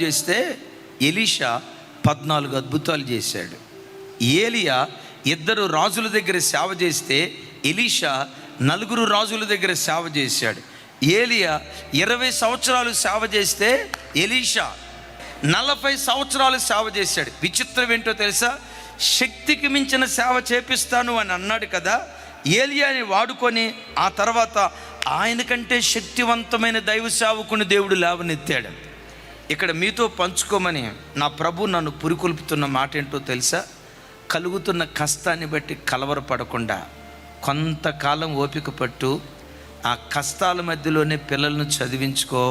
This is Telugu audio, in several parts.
చేస్తే ఎలీషా పద్నాలుగు అద్భుతాలు చేశాడు. ఏలియా ఇద్దరు రాజుల దగ్గర సేవ చేస్తే ఎలీషా నలుగురు రాజుల దగ్గర సేవ చేశాడు. ఏలియా ఇరవై సంవత్సరాలు సేవ చేస్తే ఎలీషా నలభై సంవత్సరాలు సేవ చేశాడు. విచిత్రం ఏంటో తెలుసా? శక్తికి మించిన సేవ చేపిస్తాను అని అన్నాడు కదా. ఏలియాని వాడుకొని ఆ తర్వాత ఆయన కంటే శక్తివంతమైన దైవ సేవకుని దేవుడు లేవనెత్తాడు. ఇక్కడ మీతో పంచుకోమని నా ప్రభు నన్ను పురికొల్పుతున్న మాట ఏంటో తెలుసా? కలుగుతున్న కష్టాన్ని బట్టి కలవరపడకుండా కొంతకాలం ఓపిక పట్టు ఆ కష్టాల మధ్యలోనే పిల్లలను చదివించుకో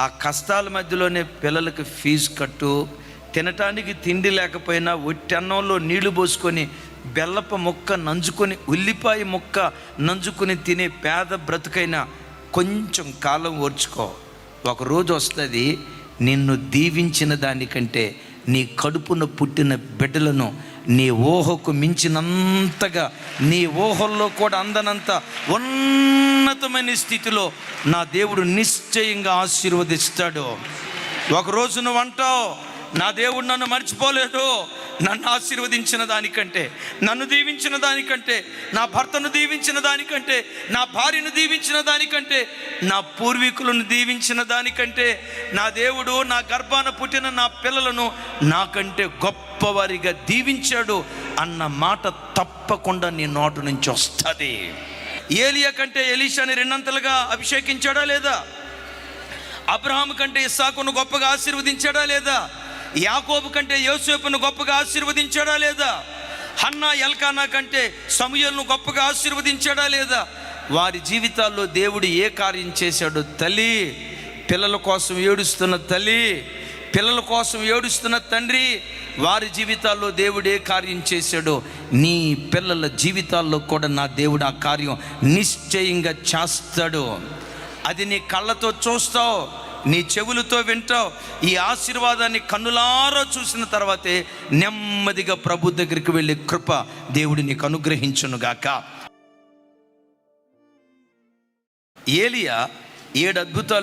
ఆ కష్టాల మధ్యలోనే పిల్లలకు ఫీజు కట్టు తినటానికి తిండి లేకపోయినా ఒట్టన్నంలో నీళ్ళు పోసుకొని బెల్లప మొక్క నంజుకొని ఉల్లిపాయ మొక్క నంజుకొని తినే పేద బ్రతుకైనా కొంచెం కాలం ఓర్చుకో. ఒక రోజు వస్తుంది నిన్ను దీవించిన దానికంటే నీ కడుపున పుట్టిన బిడ్డలను నీ ఊహకు మించినంతగా నీ ఊహల్లో కూడా అందనంత ఉన్నతమైన స్థితిలో నా దేవుడు నిశ్చయంగా ఆశీర్వదిస్తాడు. ఒకరోజు నువ్వు అంటావు నా దేవుడు నన్ను మర్చిపోలేదు నన్ను ఆశీర్వదించిన దానికంటే నన్ను దీవించిన దానికంటే నా భర్తను దీవించిన దానికంటే నా భార్యను దీవించిన దానికంటే నా పూర్వీకులను దీవించిన దానికంటే నా దేవుడు నా గర్భాన పుట్టిన నా పిల్లలను నాకంటే గొప్పవారిగా దీవించాడు అన్న మాట తప్పకుండా నీ నోటు నుంచి వస్తుంది. ఏలియా కంటే ఎలీషాని రెండంతలుగా అభిషేకించాడా లేదా? అబ్రహాం కంటే ఇస్సాకును గొప్పగా ఆశీర్వదించాడా లేదా? యాకోబు కంటే యోసేపును గొప్పగా ఆశీర్వదించాడా లేదా? హన్నా ఎల్కానా కంటే సమయలను గొప్పగా ఆశీర్వదించాడా లేదా? వారి జీవితాల్లో దేవుడు ఏ కార్యం చేశాడో తల్లి పిల్లల కోసం ఏడుస్తున్న తల్లి పిల్లల కోసం ఏడుస్తున్న తండ్రి వారి జీవితాల్లో దేవుడు ఏ కార్యం చేశాడో నీ పిల్లల జీవితాల్లో కూడా నా దేవుడు ఆ కార్యం నిశ్చయంగా చేస్తాడు. అది నీ కళ్ళతో చూస్తావు. నీ చెవులతో వింటావు. ఈ ఆశీర్వాదాన్ని కన్నులారా చూసిన తర్వాతే నెమ్మదిగా ప్రభు దగ్గరికి వెళ్ళే కృప దేవుడు నీకు అనుగ్రహించునుగాక ఏలియా ఏడు అద్భుతాలు